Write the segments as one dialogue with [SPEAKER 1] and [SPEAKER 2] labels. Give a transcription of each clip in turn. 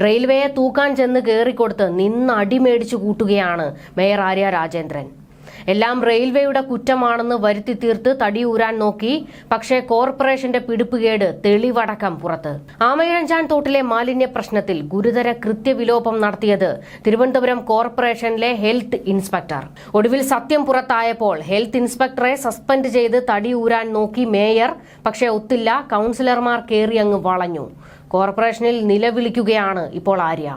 [SPEAKER 1] റെയിൽവേയെ തൂക്കാൻ ചെന്ന് കയറിക്കൊടുത്ത് നിന്ന് അടിമേടിച്ചു കൂട്ടുകയാണ് മേയർ ആര്യ രാജേന്ദ്രൻ. എല്ലാം റെയിൽവേയുടെ കുറ്റമാണെന്ന് വരുത്തി തീർത്ത് തടിയൂരാൻ നോക്കി പക്ഷേ കോർപ്പറേഷന്റെ പിടിപ്പുകേട് തെളിവടക്കം പുറത്ത്. ആമയിഴഞ്ചാൻ തോട്ടിലെ മാലിന്യ പ്രശ്നത്തിൽ ഗുരുതര കൃത്യവിലോപം നടത്തിയത് തിരുവനന്തപുരം കോർപ്പറേഷനിലെ ഹെൽത്ത് ഇൻസ്പെക്ടർ. ഒടുവിൽ സത്യം പുറത്തായപ്പോൾ ഹെൽത്ത് ഇൻസ്പെക്ടറെ സസ്പെൻഡ് ചെയ്ത് തടിയൂരാൻ നോക്കി മേയർ പക്ഷേ ഒത്തില്ല കൌൺസിലർമാർ കയറി അങ്ങ് വളഞ്ഞു. കോർപ്പറേഷനിൽ നിലവിളിക്കുകയാണ് ഇപ്പോൾ ആര്യ.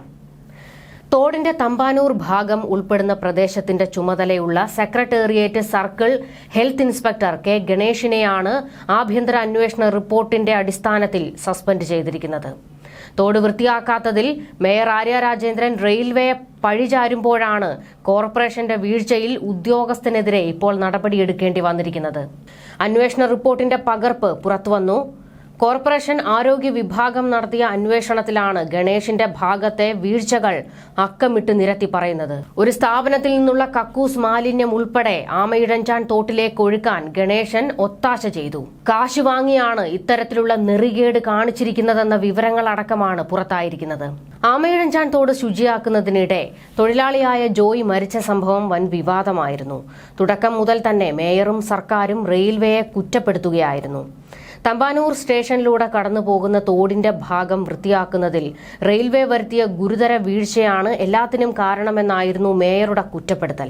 [SPEAKER 1] തോടിന്റെ തമ്പാനൂർ ഭാഗം ഉൾപ്പെടുന്ന പ്രദേശത്തിന്റെ ചുമതലയുള്ള secretariat circle health inspector K ഗണേഷിനെയാണ് ആഭ്യന്തര അന്വേഷണ റിപ്പോർട്ടിന്റെ അടിസ്ഥാനത്തിൽ സസ്പെൻഡ് ചെയ്തിരിക്കുന്നത്. തോട് വൃത്തിയാക്കാത്തതിൽ മേയർ ആര്യ രാജേന്ദ്രൻ റെയിൽവേ പഴിചാരുമ്പോഴാണ് കോർപ്പറേഷന്റെ വീഴ്ചയിൽ ഉദ്യോഗസ്ഥനെതിരെ ഇപ്പോൾ നടപടിയെടുക്കേണ്ടി വന്നിരിക്കുന്നത്. അന്വേഷണ റിപ്പോർട്ടിന്റെ പകർപ്പ് പുറത്തുവന്നു കോർപ്പറേഷൻ ആരോഗ്യ വിഭാഗം നടത്തിയ അന്വേഷണത്തിലാണ് ഗണേഷിന്റെ ഭാഗത്തെ വീഴ്ചകൾ അക്കമിട്ട് നിരത്തി പറയുന്നത്. ഒരു സ്ഥാപനത്തിൽ നിന്നുള്ള കക്കൂസ് മാലിന്യം ഉൾപ്പെടെ ആമയിടഞ്ചാൻ തോട്ടിലേക്ക് ഒഴുക്കാൻ ഗണേശൻ ഒത്താശ ചെയ്തു. കാശ് വാങ്ങിയാണ് ഇത്തരത്തിലുള്ള നെറികേട് കാണിച്ചിരിക്കുന്നതെന്ന വിവരങ്ങളടക്കമാണ് പുറത്തായിരിക്കുന്നത്. ആമയിഴഞ്ചാൻ തോട് ശുചിയാക്കുന്നതിനിടെ തൊഴിലാളിയായ ജോയ് മരിച്ച സംഭവം വൻ വിവാദമായിരുന്നു. തുടക്കം മുതൽ തന്നെ മേയറും സർക്കാരും റെയിൽവേയെ കുറ്റപ്പെടുത്തുകയായിരുന്നു. തമ്പാനൂർ സ്റ്റേഷനിലൂടെ കടന്നു പോകുന്ന തോടിന്റെ ഭാഗം വൃത്തിയാക്കുന്നതിൽ റെയിൽവേ വരുത്തിയ ഗുരുതര വീഴ്ചയാണ് എല്ലാത്തിനും കാരണമെന്നായിരുന്നു മേയറുടെ കുറ്റപ്പെടുത്തൽ.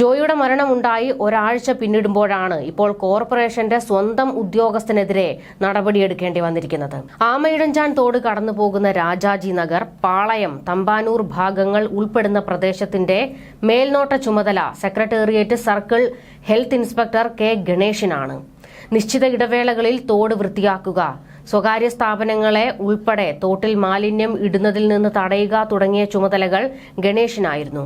[SPEAKER 1] ജോയിയുടെ മരണമുണ്ടായി ഒരാഴ്ച പിന്നിടുമ്പോഴാണ് ഇപ്പോൾ കോർപ്പറേഷന്റെ സ്വന്തം ഉദ്യോഗസ്ഥനെതിരെ നടപടിയെടുക്കേണ്ടി വന്നിരിക്കുന്നത്. ആമയിടഞ്ചാൻ തോട് കടന്നു പോകുന്ന രാജാജി നഗർ പാളയം തമ്പാനൂർ ഭാഗങ്ങൾ ഉൾപ്പെടുന്ന പ്രദേശത്തിന്റെ മേൽനോട്ട ചുമതല secretariat circle health inspector K ഗണേഷിനാണ് നിശ്ചിത ഇടവേളകളിൽ തോട് വൃത്തിയാക്കുക. സ്വകാര്യ സ്ഥാപനങ്ങളെ ഉൾപ്പെടെ തോട്ടിൽ മാലിന്യം ഇടുന്നതിൽ നിന്ന് തടയുക തുടങ്ങിയ ചുമതലകൾ ഗണേഷിനായിരുന്നു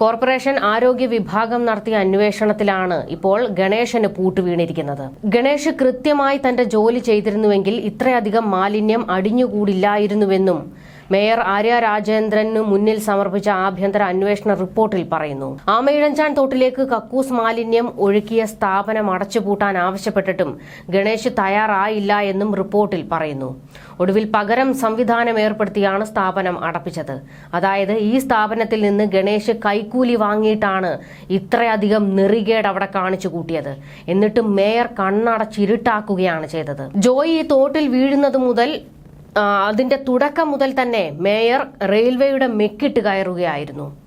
[SPEAKER 1] കോർപ്പറേഷൻ ആരോഗ്യ വിഭാഗം നടത്തിയ അന്വേഷണത്തിലാണ് ഇപ്പോൾ ഗണേശന് പൂട്ടുവീണിരിക്കുന്നത് ഗണേഷ് കൃത്യമായി തന്റെ ജോലി ചെയ്തിരുന്നുവെങ്കിൽ ഇത്രയധികം മാലിന്യം അടിഞ്ഞുകൂടില്ലായിരുന്നുവെന്നും മേയർ ആര്യ രാജേന്ദ്രന് മുന്നിൽ സമർപ്പിച്ച ആഭ്യന്തര അന്വേഷണ റിപ്പോർട്ടിൽ പറയുന്നു. ആമയിഴഞ്ചാൻ തോട്ടിലേക്ക് കക്കൂസ് മാലിന്യം ഒഴുക്കിയ സ്ഥാപനം അടച്ചുപൂട്ടാൻ ആവശ്യപ്പെട്ടിട്ടും ഗണേശ് തയ്യാറായില്ല എന്നും റിപ്പോർട്ടിൽ പറയുന്നു. ഒടുവിൽ പകരം സംവിധാനം ഏർപ്പെടുത്തിയാണ് സ്ഥാപനം അടപ്പിച്ചത്. അതായത് ഈ സ്ഥാപനത്തിൽ നിന്ന് ഗണേശ് കൈക്കൂലി വാങ്ങിയിട്ടാണ് ഇത്രയധികം നെറികേട് അവിടെ കാണിച്ചു കൂട്ടിയത്. എന്നിട്ടും മേയർ കണ്ണടച്ചിരുട്ടാക്കുകയാണ് ചെയ്തത്. ജോയി തോട്ടിൽ വീഴുന്നത് മുതൽ അതിന്റെ തുടക്കം മുതൽ തന്നെ മേയർ റെയിൽവേയുടെ മെക്കിട്ട് കയറുകയായിരുന്നു.